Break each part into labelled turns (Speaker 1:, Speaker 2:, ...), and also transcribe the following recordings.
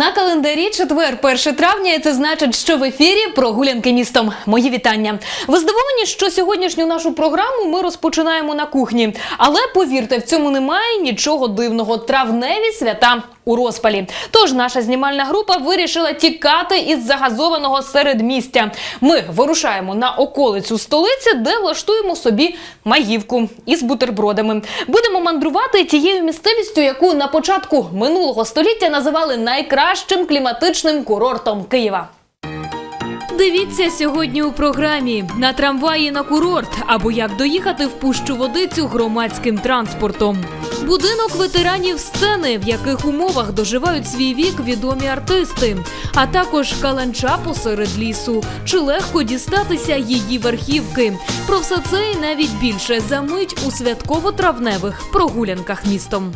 Speaker 1: На календарі четвер, 1 травня, і це значить, що в ефірі прогулянки містом. Мої вітання. Ви здивовані, що сьогоднішню нашу програму ми розпочинаємо на кухні. Але повірте, в цьому немає нічого дивного. Травневі свята у розпалі. Тож наша знімальна група вирішила тікати із загазованого середмістя. Ми вирушаємо на околицю столиці, де влаштуємо собі маївку із бутербродами. Будемо мандрувати тією місцевістю, яку на початку минулого століття називали найкращим кліматичним курортом Києва. Дивіться сьогодні у програмі на трамваї на курорт або як доїхати в пущу водицю громадським транспортом. Будинок ветеранів сцени, в яких умовах доживають свій вік відомі артисти, а також каланча посеред лісу. Чи легко дістатися її верхівки? Про все це і навіть більше за мить у святково-травневих прогулянках містом.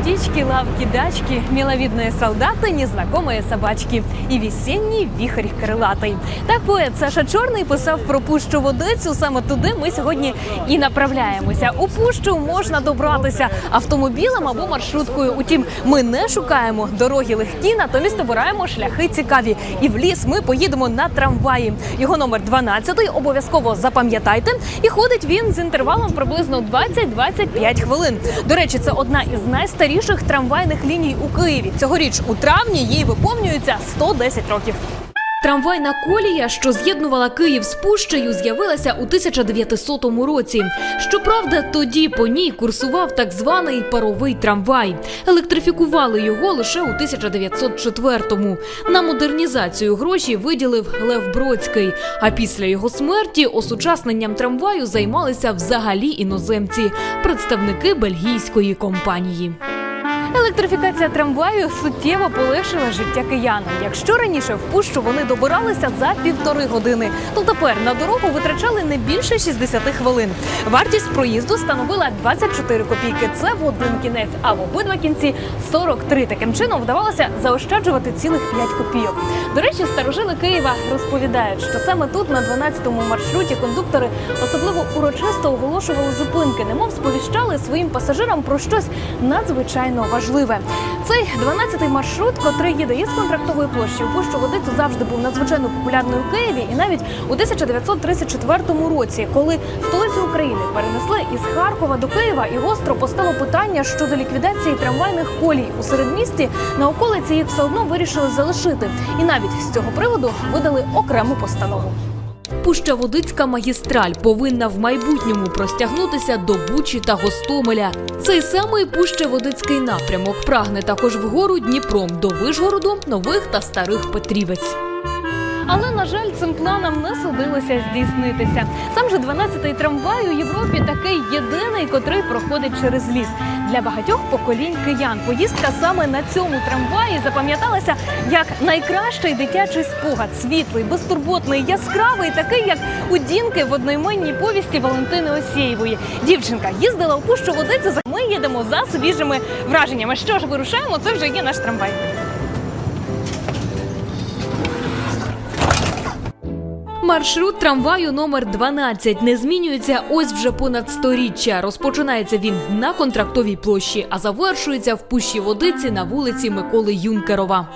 Speaker 1: Солнце, птички, лавки, дачки, миловидные солдаты, незнакомые собачки і весенній віхрь крилатий. Так поет Саша Чорний писав про пущу водицю. Саме туди ми сьогодні і направляємося. У пущу можна добратися автомобілем або маршруткою. Утім, ми не шукаємо дороги легкі, натомість обираємо шляхи цікаві. І в ліс ми поїдемо на трамваї. Його номер 12, обов'язково запам'ятайте. І ходить він з інтервалом приблизно 20-25 хвилин. До речі, це одна із найстаріших трамвайних ліній у Києві. Цьогоріч у травні їй виповнюється 110 років. Трамвайна колія, що з'єднувала Київ з Пущею, з'явилася у 1900 році. Щоправда, тоді по ній курсував так званий паровий трамвай. Електрифікували його лише у 1904-му. На модернізацію гроші виділив Лев Бродський. А після його смерті осучасненням трамваю займалися взагалі іноземці, представники бельгійської компанії. Електрифікація трамваю суттєво полегшила життя киянам. Якщо раніше в пущу вони добиралися за півтори години, то тепер на дорогу витрачали не більше 60 хвилин. Вартість проїзду становила 24 копійки. Це в один кінець, а в обидва кінці 43. Таким чином вдавалося заощаджувати цілих 5 копійок. До речі, старожили Києва розповідають, що саме тут на 12-му маршруті кондуктори особливо урочисто оголошували зупинки, немов сповіщали своїм пасажирам про щось надзвичайно важливе. Цей 12-й маршрут, котрий їде із контрактової площі у Пущу Водицю, завжди був надзвичайно популярною у Києві. І навіть у 1934 році, коли столицю України перенесли із Харкова до Києва, і гостро постало питання щодо ліквідації трамвайних колій у середмісті, на околиці їх все одно вирішили залишити. І навіть з цього приводу видали окрему постанову. Пуща-Водицька магістраль повинна в майбутньому простягнутися до Бучі та Гостомеля. Цей самий Пуща-Водицький напрямок прагне також вгору Дніпром до Вишгороду, нових та старих Петрівець. Але на жаль, цим планам не судилося здійснитися. Сам же 12-й трамвай у Європі такий єдиний, котрий проходить через ліс. Для багатьох поколінь киян поїздка саме на цьому трамваї запам'яталася як найкращий дитячий спогад, світлий, безтурботний, яскравий, такий як у Дінки в одноіменній повісті Валентини Осєєвої. Дівчинка їздила у пущу водицю. Ми їдемо за свіжими враженнями. Що ж, вирушаємо? Це вже є наш трамвай. Маршрут трамваю номер 12 не змінюється ось вже понад сторіччя. Розпочинається він на контрактовій площі, а завершується в пущі водиці на вулиці Миколи Юнкерова.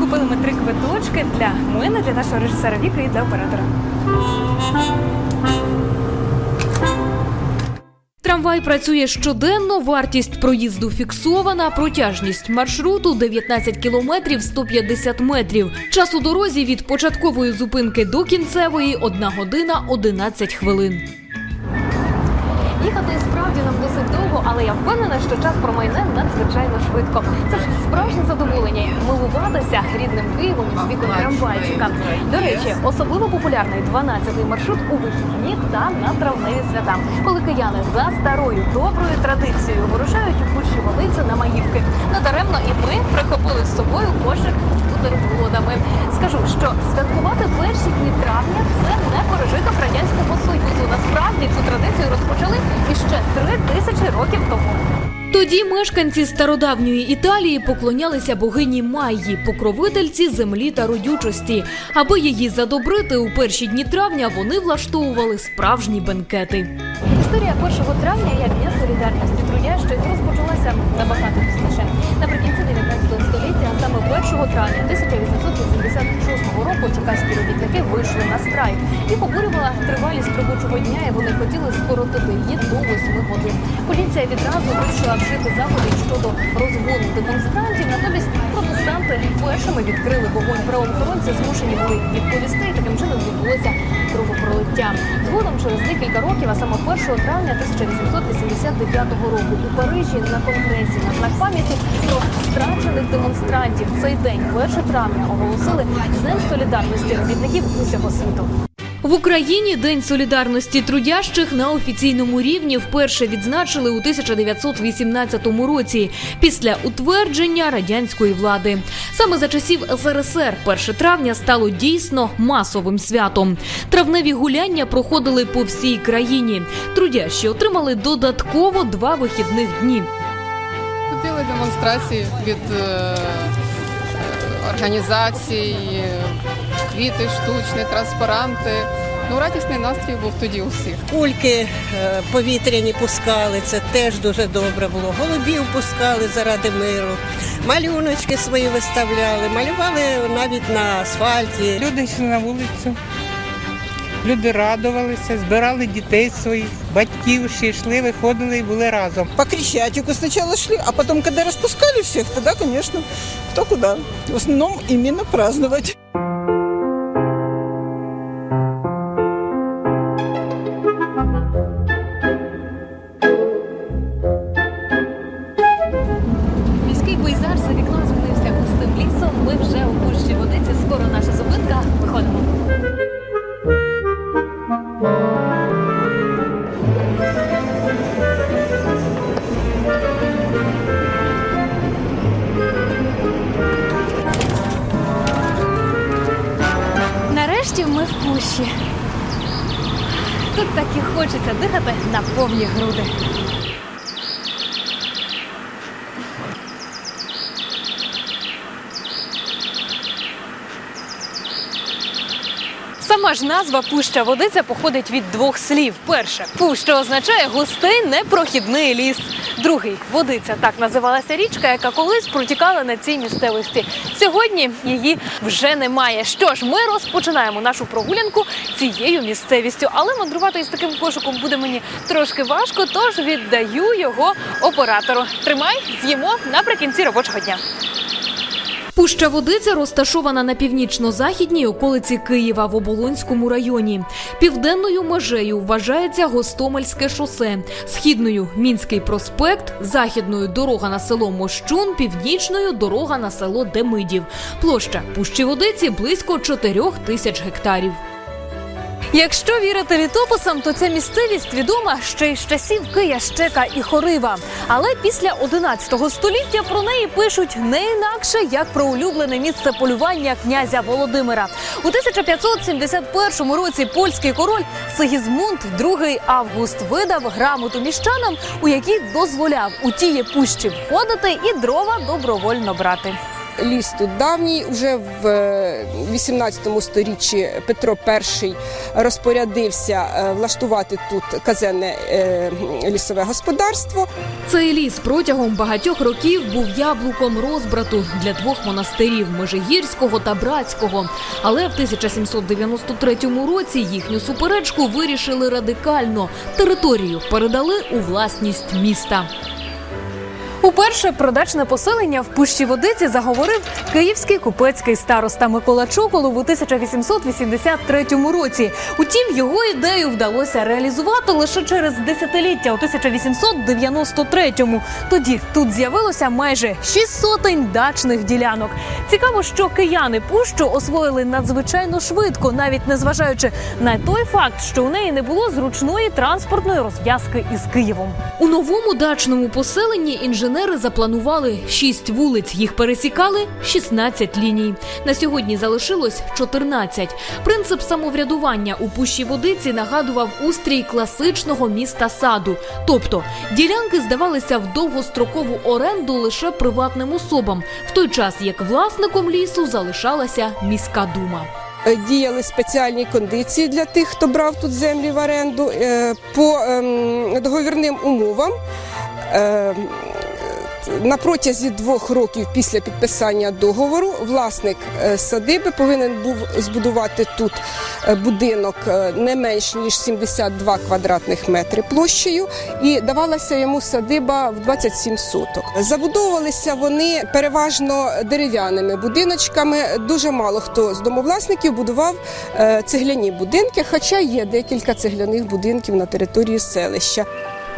Speaker 1: Купили ми три квиточки для мене, для нашого режисера Віки і для оператора. Трамвай працює щоденно, вартість проїзду фіксована, протяжність маршруту 19 кілометрів 150 метрів. Час у дорозі від початкової зупинки до кінцевої 1 година 11 хвилин. Але я впевнена, що час промайне надзвичайно швидко. Це ж справжнє задоволення милуватися рідним Києвом з вікон трамвайчика. До речі, особливо популярний 12-й маршрут у вихідні та на травневі свята, коли кияни за старою доброю традицією вирушають у пущу Волицю на Маївки. Надаремно і ми прихопили з собою кошик з бутербродами. Скажу, що святкувати перші дні травня це не пережиток радянського союзу. Насправді цю традицію розпочали іще три тисячі років тому. Тоді мешканці стародавньої Італії поклонялися богині Майї, покровительці землі та родючості. Аби її задобрити у перші дні травня, вони влаштовували справжні бенкети. Історія 1 травня як Дня солідарності трудящих розпочалася набагато пізніше. Травня 1886 року, черкаські робітники вийшли на страйк. Їх обурювала тривалість робочого дня, і вони хотіли скоротити її до 8 годин. Поліція відразу вирішила вжити заходів щодо розгону демонстрантів. Натомість протестанти першими відкрили вогонь. Правоохоронці змушені були відповісти, і таким чином відбулося кровопролиття. Згодом через декілька років, а саме 1 травня 1889 року у Парижі на конгресі на знак пам'яті про страчених демонстрантів цей день, 1 травня, оголосили Днем солідарності робітників усього світу. В Україні День солідарності трудящих на офіційному рівні вперше відзначили у 1918 році після утвердження радянської влади. Саме за часів СРСР 1 травня стало дійсно масовим святом. Травневі гуляння проходили по всій країні. Трудящі отримали додатково два вихідних дні.
Speaker 2: Ходили демонстрації від е, організацій, квіти штучні, транспаранти. Ну, радісний настрій був тоді у всіх.
Speaker 3: Кульки е, повітряні пускали, це теж дуже добре було. Голубів пускали заради миру, малюночки свої виставляли, малювали навіть на асфальті.
Speaker 4: Люди йшли на вулицю, люди радувалися, збирали дітей своїх, батьків, ще йшли, виходили і були разом.
Speaker 5: по Крещатику спочатку шли, а потім, коли розпускали всіх, тоді, звісно, хто куди. В основному іменно праздновать.
Speaker 1: Назва пуща водиця походить від двох слів. Перше пуща означає густий непрохідний ліс. Другий водиця так називалася річка, яка колись протікала на цій місцевості. Сьогодні її вже немає. Що ж, ми розпочинаємо нашу прогулянку цією місцевістю, але мандрувати із таким кошиком буде мені трошки важко, тож віддаю його оператору. Тримай, з'їмо наприкінці робочого дня. Пуща Водиця розташована на північно-західній околиці Києва в Оболонському районі. Південною межею вважається Гостомельське шосе, східною Мінський проспект, західною дорога на село Мощун, північною дорога на село Демидів. Площа Пущі Водиці близько 4 тисяч гектарів. Якщо вірити літописам, то ця місцевість відома ще й з часів Кия, Щека і Хорива. Але після 11 століття про неї пишуть не інакше, як про улюблене місце полювання князя Володимира. У 1571 році польський король Сигізмунд II Август видав грамоту міщанам, у якій дозволяв у тіє пущі входити і дрова добровольно брати.
Speaker 6: Ліс тут давній. Уже в е, 18 сторіччі Петро І розпорядився е, влаштувати тут казенне е, лісове господарство.
Speaker 1: Цей ліс протягом багатьох років був яблуком розбрату для двох монастирів Межигірського та Братського. Але в 1793 році їхню суперечку вирішили радикально. Територію передали у власність міста. Уперше про дачне поселення в пущі водиці заговорив київський купецький староста Микола Чоколов у 1883 році. Утім, його ідею вдалося реалізувати лише через десятиліття у 1893-му. Тоді тут з'явилося майже шість сотень дачних ділянок. Цікаво, що кияни пущу освоїли надзвичайно швидко, навіть незважаючи на той факт, що у неї не було зручної транспортної розв'язки із Києвом. У новому дачному поселенні інженери запланували шість вулиць. Їх пересікали 16 ліній. На сьогодні залишилось 14. Принцип самоврядування у пущі водиці нагадував устрій класичного міста саду. Тобто ділянки здавалися в довгострокову оренду лише приватним особам, в той час як власником лісу залишалася міська дума.
Speaker 6: Е, Діяли спеціальні кондиції для тих, хто брав тут землі в оренду Е, по ем, договірним умовам. На протязі двох років після підписання договору власник е, садиби повинен був збудувати тут е, будинок е, не менш ніж 72 квадратних метри площею, і давалася йому садиба в 27 соток. Забудовувалися вони переважно дерев'яними будиночками. Дуже мало хто з домовласників будував цегляні будинки, хоча є декілька цегляних будинків на території селища.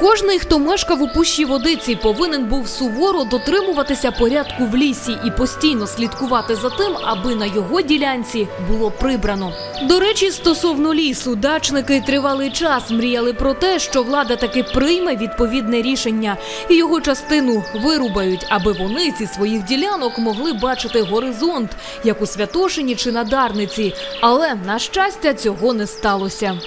Speaker 1: Кожний, хто мешкав у пущі водиці, повинен був суворо дотримуватися порядку в лісі і постійно слідкувати за тим, аби на його ділянці було прибрано. До речі, стосовно лісу, дачники тривалий час мріяли про те, що влада таки прийме відповідне рішення і його частину вирубають, аби вони зі своїх ділянок могли бачити горизонт, як у Святошині чи на Дарниці. Але на щастя, цього не сталося.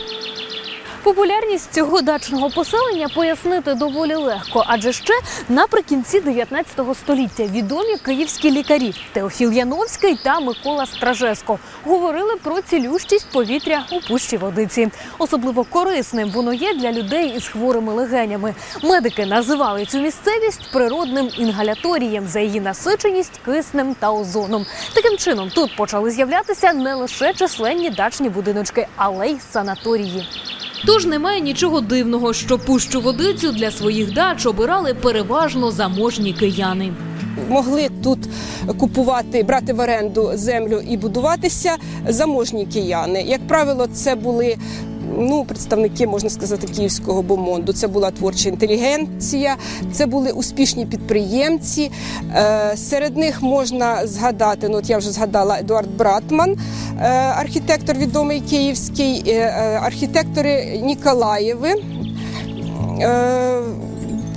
Speaker 1: Популярність цього дачного поселення пояснити доволі легко, адже ще наприкінці 19 століття відомі київські лікарі Теофіл Яновський та Микола Стражеско говорили про цілющість повітря у пущі водиці. Особливо корисним воно є для людей із хворими легенями. Медики називали цю місцевість природним інгаляторієм за її насиченість киснем та озоном. Таким чином тут почали з'являтися не лише численні дачні будиночки, але й санаторії. Тож немає нічого дивного, що пущу водицю для своїх дач обирали переважно заможні кияни.
Speaker 6: могли тут купувати, брати в оренду землю і будуватися заможні кияни. Як правило, це були. Ну, представники можна сказати київського бомонду. Це була творча інтелігенція, це були успішні підприємці. Е, серед них можна згадати. Ну, от я вже згадала Едуард Братман, е, архітектор відомий київський, е, архітектори Ніколаєви.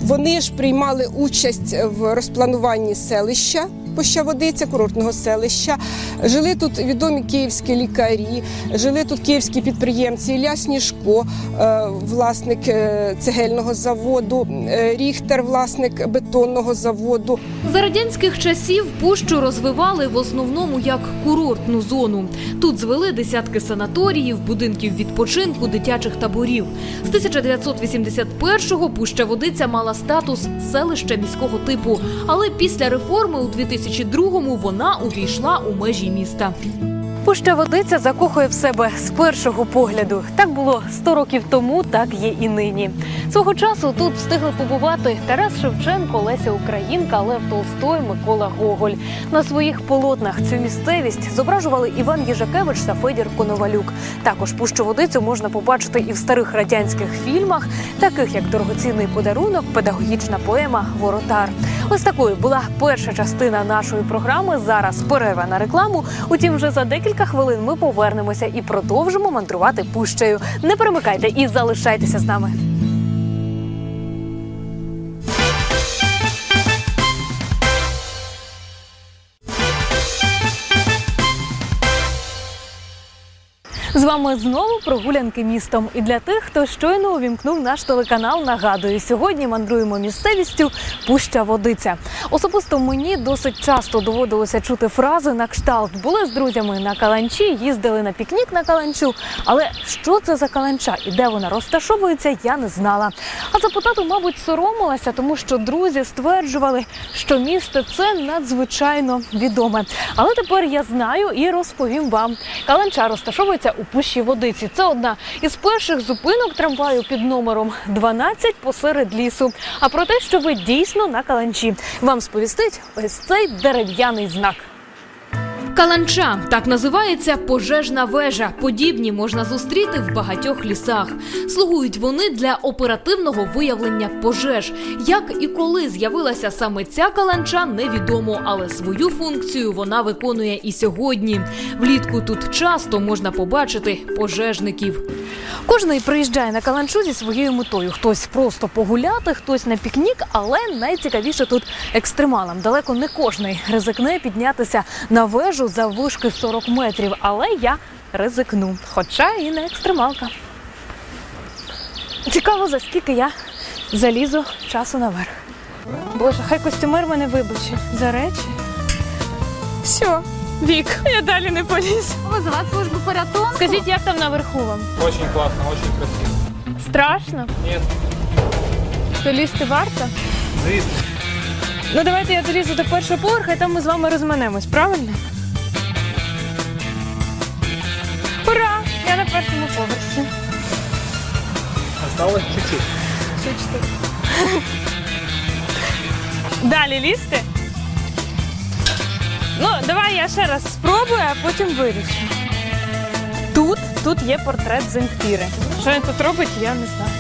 Speaker 6: Вони ж приймали участь в розплануванні селища. Пощаводиця, курортного селища. Жили тут відомі київські лікарі, жили тут київські підприємці. Ілля Сніжко, е, власник е, цегельного заводу, е, Ріхтер, власник бетонного заводу.
Speaker 1: За радянських часів пущу розвивали в основному як курортну зону. Тут звели десятки санаторіїв, будинків відпочинку, дитячих таборів. З 1981-го пуща водиця мала статус селища міського типу, але після реформи у 2002-му вона увійшла у межі міста. Пуща водиця закохує в себе з першого погляду. Так було 100 років тому, так є і нині. Свого часу тут встигли побувати Тарас Шевченко, Леся Українка, Лев Толстой, Микола Гоголь. На своїх полотнах цю місцевість зображували Іван Їжакевич та Федір Коновалюк. Також пущу водицю можна побачити і в старих радянських фільмах, таких як дорогоцінний подарунок, педагогічна поема Воротар. Ось такою була перша частина нашої програми. Зараз перерва на рекламу. Утім, вже за декілька хвилин ми повернемося і продовжимо мандрувати пущею. Не перемикайте і залишайтеся з нами. З вами знову прогулянки містом. І для тих, хто щойно увімкнув наш телеканал, нагадую, сьогодні мандруємо місцевістю Пуща Водиця. Особисто мені досить часто доводилося чути фрази на кшталт. Були з друзями на каланчі, їздили на пікнік на каланчу. Але що це за каланча і де вона розташовується, я не знала. А запитати, мабуть, соромилася, тому що друзі стверджували, що місце це надзвичайно відоме. Але тепер я знаю і розповім вам. Каланча розташовується у пущі водиці. Це одна із перших зупинок трамваю під номером 12 посеред лісу. А про те, що ви дійсно на каланчі, вам сповістить ось цей дерев'яний знак. Каланча так називається пожежна вежа. Подібні можна зустріти в багатьох лісах. Слугують вони для оперативного виявлення пожеж. Як і коли з'явилася саме ця каланча, невідомо, але свою функцію вона виконує і сьогодні. Влітку тут часто можна побачити пожежників. Кожний приїжджає на каланчу зі своєю метою. Хтось просто погуляти, хтось на пікнік, але найцікавіше тут екстремалам. Далеко не кожний ризикне піднятися на вежу за вишки 40 метрів. Але я ризикну, хоча і не екстремалка. Цікаво, за скільки я залізу часу наверх. Боже, хай костюмер мене вибачить за речі. Все, Вік, я далі не поліз.
Speaker 7: Вызывать службу порятунку?
Speaker 1: Скажіть, як там наверху вам?
Speaker 8: Очень классно, очень красиво.
Speaker 1: Страшно?
Speaker 8: Нет,
Speaker 1: То лізти варто?
Speaker 8: звісно.
Speaker 1: Ну давайте я долізу до першого поверха, і там ми з вами розминемось, правильно? Я на першому поверсі.
Speaker 8: Осталось чуть-чуть.
Speaker 1: Далі лізти? Ну, давай я ще раз спробую, а потім вирішу. Тут, тут є портрет Земфіри. Що він тут робить, я не знаю.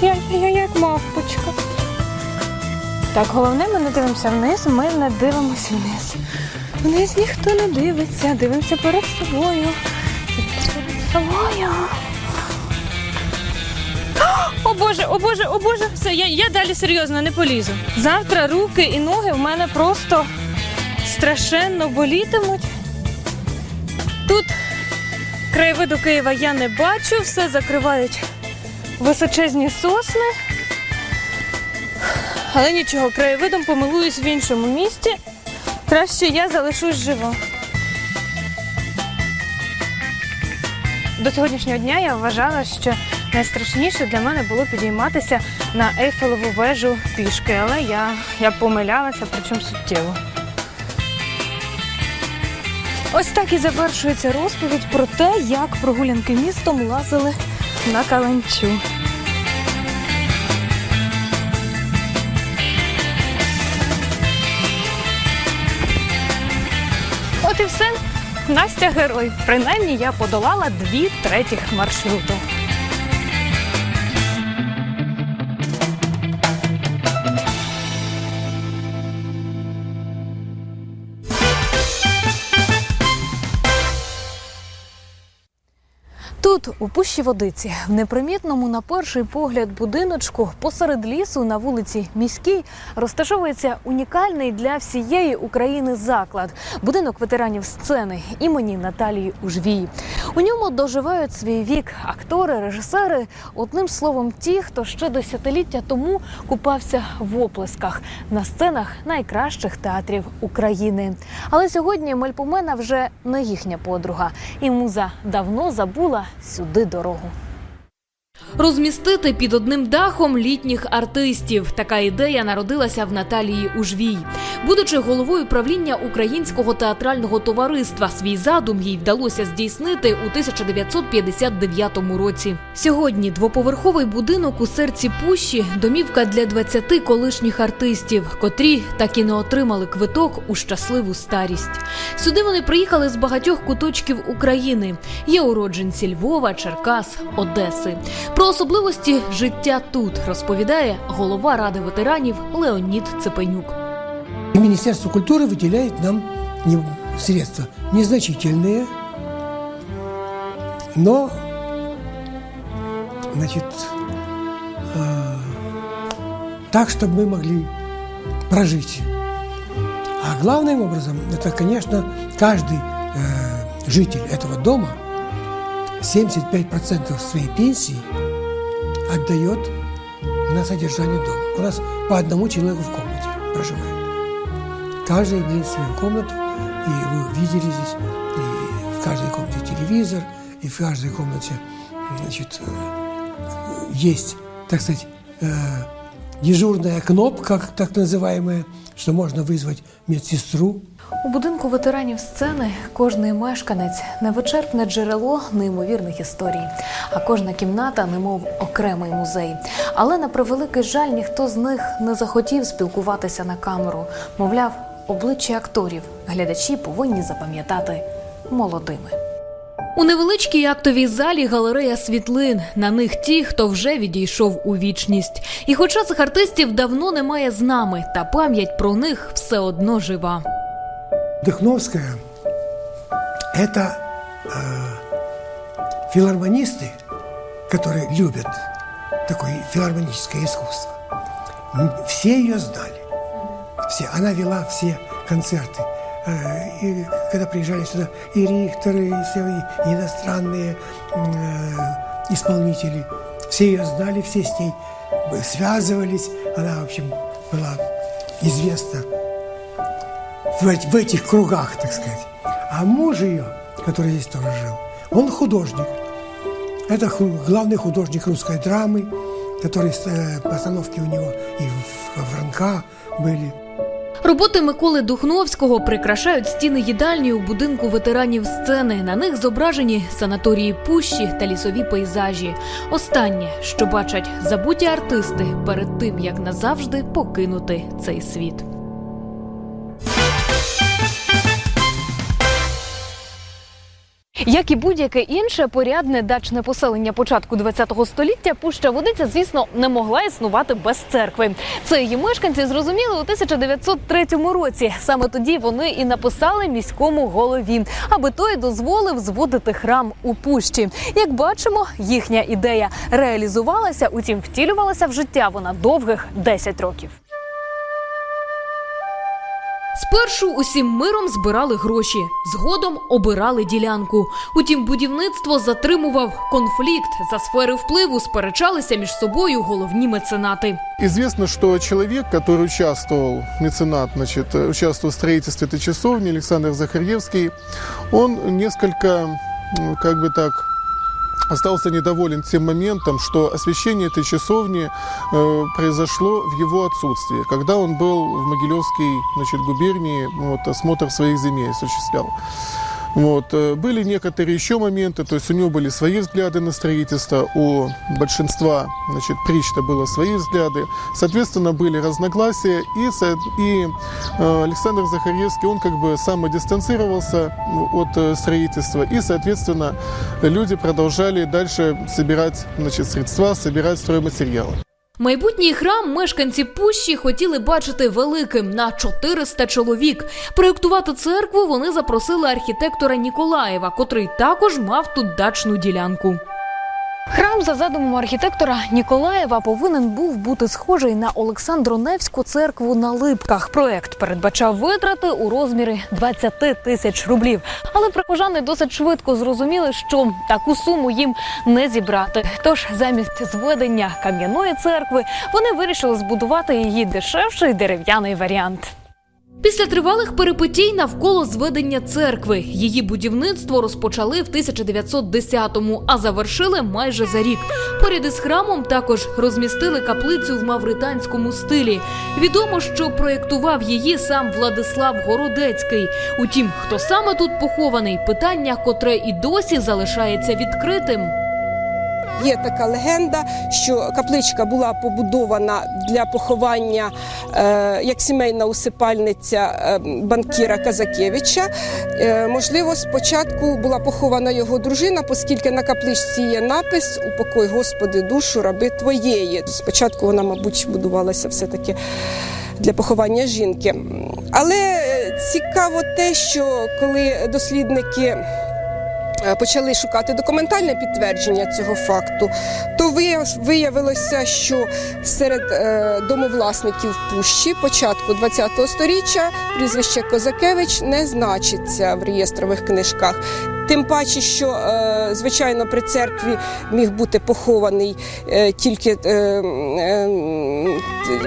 Speaker 1: Я, я як мавпочка. Так, головне, ми не дивимося вниз, ми не дивимося вниз. Вниз ніхто не дивиться, дивимося перед собою. Перед собою. О Боже, о Боже, о Боже, все, я, я далі серйозно не полізу. Завтра руки і ноги в мене просто страшенно болітимуть. Тут краєвиду Києва я не бачу, все закривають височезні сосни. Але нічого, краєвидом помилуюсь в іншому місті. Краще я залишусь жива. До сьогоднішнього дня я вважала, що найстрашніше для мене було підійматися на Ейфелеву вежу пішки, але я, я помилялася, причому суттєво. Ось так і завершується розповідь про те, як прогулянки містом лазили на каленчу. От і все. Настя герой. Принаймні я подолала дві третіх маршруту. Тут, у пущі водиці, в непримітному на перший погляд будиночку посеред лісу на вулиці Міській розташовується унікальний для всієї України заклад будинок ветеранів сцени імені Наталії Ужвій. У ньому доживають свій вік актори, режисери, одним словом, ті, хто ще десятиліття тому купався в оплесках на сценах найкращих театрів України. Але сьогодні Мельпомена вже не їхня подруга, і муза давно забула сюди дорогу. Розмістити під одним дахом літніх артистів. Така ідея народилася в Наталії Ужвій. Будучи головою правління Українського театрального товариства, свій задум їй вдалося здійснити у 1959 році. Сьогодні двоповерховий будинок у серці пущі домівка для 20 колишніх артистів, котрі так і не отримали квиток у щасливу старість. Сюди вони приїхали з багатьох куточків України. Є уродженці Львова, Черкас, Одеси. Про особливості життя тут розповідає голова ради ветеранів Леонід Цепенюк.
Speaker 9: Министерство культуры выделяет нам не- средства незначительные, но, значит, э, так, чтобы мы могли прожить. А главным образом, это, конечно, каждый э, житель этого дома 75% своей пенсии отдает на содержание дома. У нас по одному человеку в комнате проживает. Каждый имеет свою комнату, и вы видели здесь, и в каждой комнате телевизор, и в каждой комнате значит, э, есть, так сказать, э, дежурная кнопка, так называемая, что можно вызвать медсестру,
Speaker 1: У будинку ветеранів сцени кожний мешканець невичерпне джерело неймовірних історій, а кожна кімната, немов окремий музей. Але на превеликий жаль, ніхто з них не захотів спілкуватися на камеру. Мовляв, обличчя акторів глядачі повинні запам'ятати молодими. У невеличкій актовій залі галерея світлин. На них ті, хто вже відійшов у вічність. І хоча цих артистів давно немає з нами, та пам'ять про них все одно жива.
Speaker 9: Дыхновская – это э, филармонисты, которые любят такое филармоническое искусство. М, Все ее знали. Все. Она вела все концерты. Э, И когда приезжали сюда и рихтеры, и иностранные э, исполнители, все ее знали, все с ней связывались. Она, в общем, была известна в, в этих кругах, так сказать. А муж ее, который здесь тоже жил, он художник. Это главный художник русской драмы, который э, постановки у него и в, в РНК были.
Speaker 1: Роботи Миколи Духновського прикрашають стіни їдальні у будинку ветеранів сцени. На них зображені санаторії пущі та лісові пейзажі. Останнє, що бачать забуті артисти перед тим, як назавжди покинути цей світ. Як і будь-яке інше порядне дачне поселення початку ХХ століття, пуща водиця, звісно, не могла існувати без церкви. Це її мешканці зрозуміли у 1903 році. Саме тоді вони і написали міському голові, аби той дозволив зводити храм у пущі. Як бачимо, їхня ідея реалізувалася, утім втілювалася в життя вона довгих 10 років. Спершу усім миром збирали гроші, згодом обирали ділянку. Утім, будівництво затримував конфлікт. За сфери впливу сперечалися між собою головні меценати.
Speaker 7: Известно, что человек, который участвовал, меценат, значит, э, участвовал в строительстве этой часовни, Александр Захарьевский, он несколько, м, как бы так, остался недоволен тем моментом, что освящение этой часовни э, произошло в его отсутствие, когда он был в Могилевской значит, губернии, вот, осмотр своих земель осуществлял. Вот. э, Были некоторые еще моменты, то есть у него были свои взгляды на строительство, у большинства значит, причта было свои взгляды. Соответственно, были разногласия, и, со- и э, Александр Захаревский, он как бы самодистанцировался от э, строительства, и, соответственно, люди продолжали дальше собирать значит, средства, собирать стройматериалы.
Speaker 1: Майбутній храм мешканці Пущі хотіли бачити великим на 400 чоловік. Проєктувати церкву вони запросили архітектора Ніколаєва, котрий також мав тут дачну ділянку. Храм за задумом архітектора Ніколаєва повинен був бути схожий на Олександро-Невську церкву на Липках. Проект передбачав витрати у розмірі 20 тисяч рублів. Але прихожани досить швидко зрозуміли, що таку суму їм не зібрати. Тож замість зведення кам'яної церкви вони вирішили збудувати її дешевший дерев'яний варіант. Після тривалих перипетій навколо зведення церкви її будівництво розпочали в 1910-му, а завершили майже за рік. Поряд із храмом також розмістили каплицю в мавританському стилі. Відомо, що проєктував її сам Владислав Городецький. Утім, хто саме тут похований, питання, котре і досі залишається відкритим.
Speaker 6: Є така легенда, що капличка була побудована для поховання е, як сімейна усипальниця е, банкіра Казакевича. Е, можливо, спочатку була похована його дружина, оскільки на капличці є напис Упокой, Господи, душу раби твоєї. Спочатку вона, мабуть, будувалася все-таки для поховання жінки. Але е, цікаво те, що коли дослідники почали шукати документальне підтвердження цього факту, то вияв- виявилося, що серед е, домовласників Пущі початку ХХ століття прізвище Козакевич не значиться в реєстрових книжках. Тим паче, що е, звичайно при церкві міг бути похований е, тільки е, е,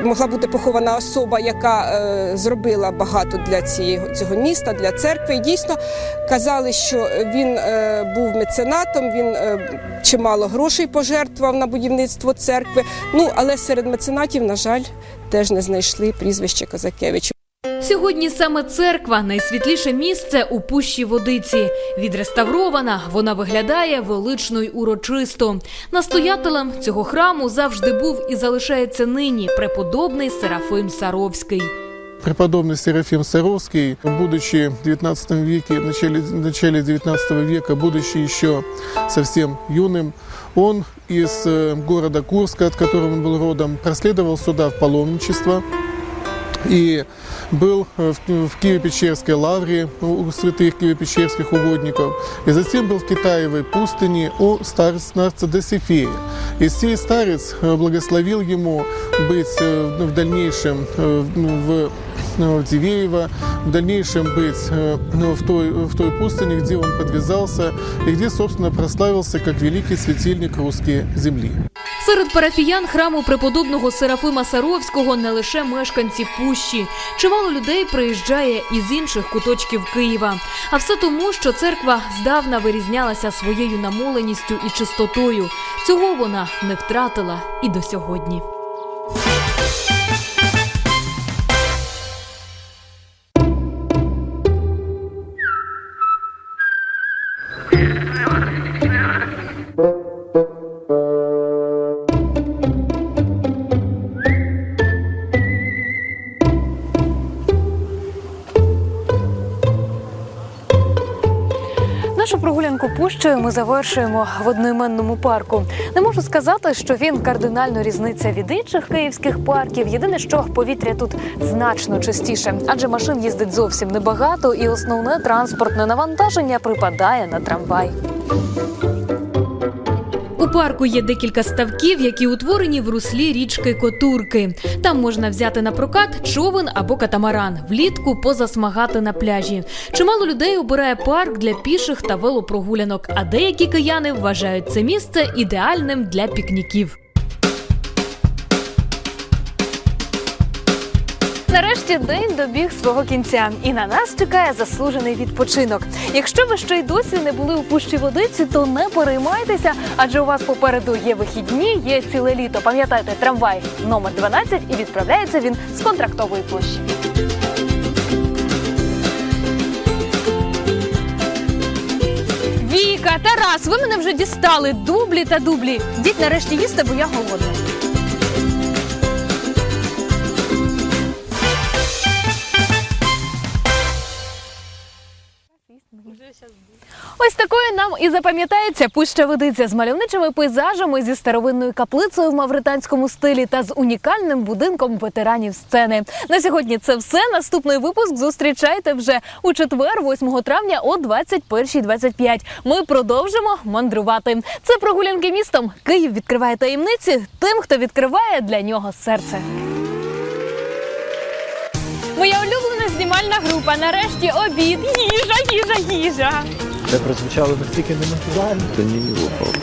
Speaker 6: могла бути похована особа, яка е, зробила багато для цього міста, для церкви. І дійсно казали, що він е, був меценатом, він е, чимало грошей пожертвував на будівництво церкви. Ну але серед меценатів, на жаль, теж не знайшли прізвище Козакевича.
Speaker 1: Сьогодні саме церква найсвітліше місце у пущі водиці. Відреставрована, вона виглядає велично й урочисто. Настоятелем цього храму завжди був і залишається нині преподобний Серафим Саровський.
Speaker 7: Преподобный Серафим Саровский, будучи в 19 веке, в начале, в начале 19 века, будучи еще совсем юным, он из э, города Курска, от которого он был родом, проследовал сюда в паломничество и был э, в, в Киево-Печерской лавре у святых Киево-Печерских угодников, и затем был в Китаевой пустыне у старца Досифея. И сей старец э, благословил ему быть э, в дальнейшем э, в в Дивеево, в дальнейшем быть э, ну, в той, в той пустыне, где он подвязался и где, собственно, прославился как великий светильник русской земли.
Speaker 1: Серед парафіян храму преподобного Серафима Саровського не лише мешканці пущі. Чимало людей приїжджає із інших куточків Києва. А все тому, що церква здавна вирізнялася своєю намоленістю і чистотою. Цього вона не втратила і до сьогодні. Прогулянку ми завершуємо в одноіменному парку. Не можу сказати, що він кардинально різниця від інших київських парків. Єдине, що повітря тут значно чистіше, адже машин їздить зовсім небагато, і основне транспортне навантаження припадає на трамвай. Парку є декілька ставків, які утворені в руслі річки Котурки. Там можна взяти на прокат човен або катамаран, влітку позасмагати на пляжі. Чимало людей обирає парк для піших та велопрогулянок, а деякі кияни вважають це місце ідеальним для пікніків. Нарешті день добіг свого кінця, і на нас чекає заслужений відпочинок. Якщо ви ще й досі не були у пущі водиці, то не переймайтеся, адже у вас попереду є вихідні, є ціле літо. Пам'ятайте, трамвай номер 12 і відправляється він з контрактової площі. Віка, Тарас, ви мене вже дістали. Дублі та дублі. Діть нарешті їсти, бо я голодна. Ось такою нам і запам'ятається пуща водиця з мальовничими пейзажами зі старовинною каплицею в мавританському стилі та з унікальним будинком ветеранів сцени. На сьогодні це все. Наступний випуск зустрічайте вже у четвер, 8 травня о 21.25. Ми продовжимо мандрувати. Це прогулянки містом. Київ відкриває таємниці тим, хто відкриває для нього серце. Моя улюблена знімальна група. Нарешті обід. Їжа, їжа, їжа.
Speaker 10: Це прозвучало настільки ненатурально. Та ні, лопав.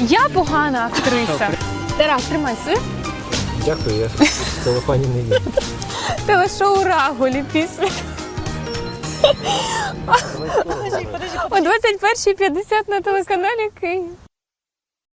Speaker 1: Я погана актриса. Тарас, тримай сир.
Speaker 10: Дякую, я в телефоні не їм.
Speaker 1: Телешоу Раголі після. О 21.50 на телеканалі Київ.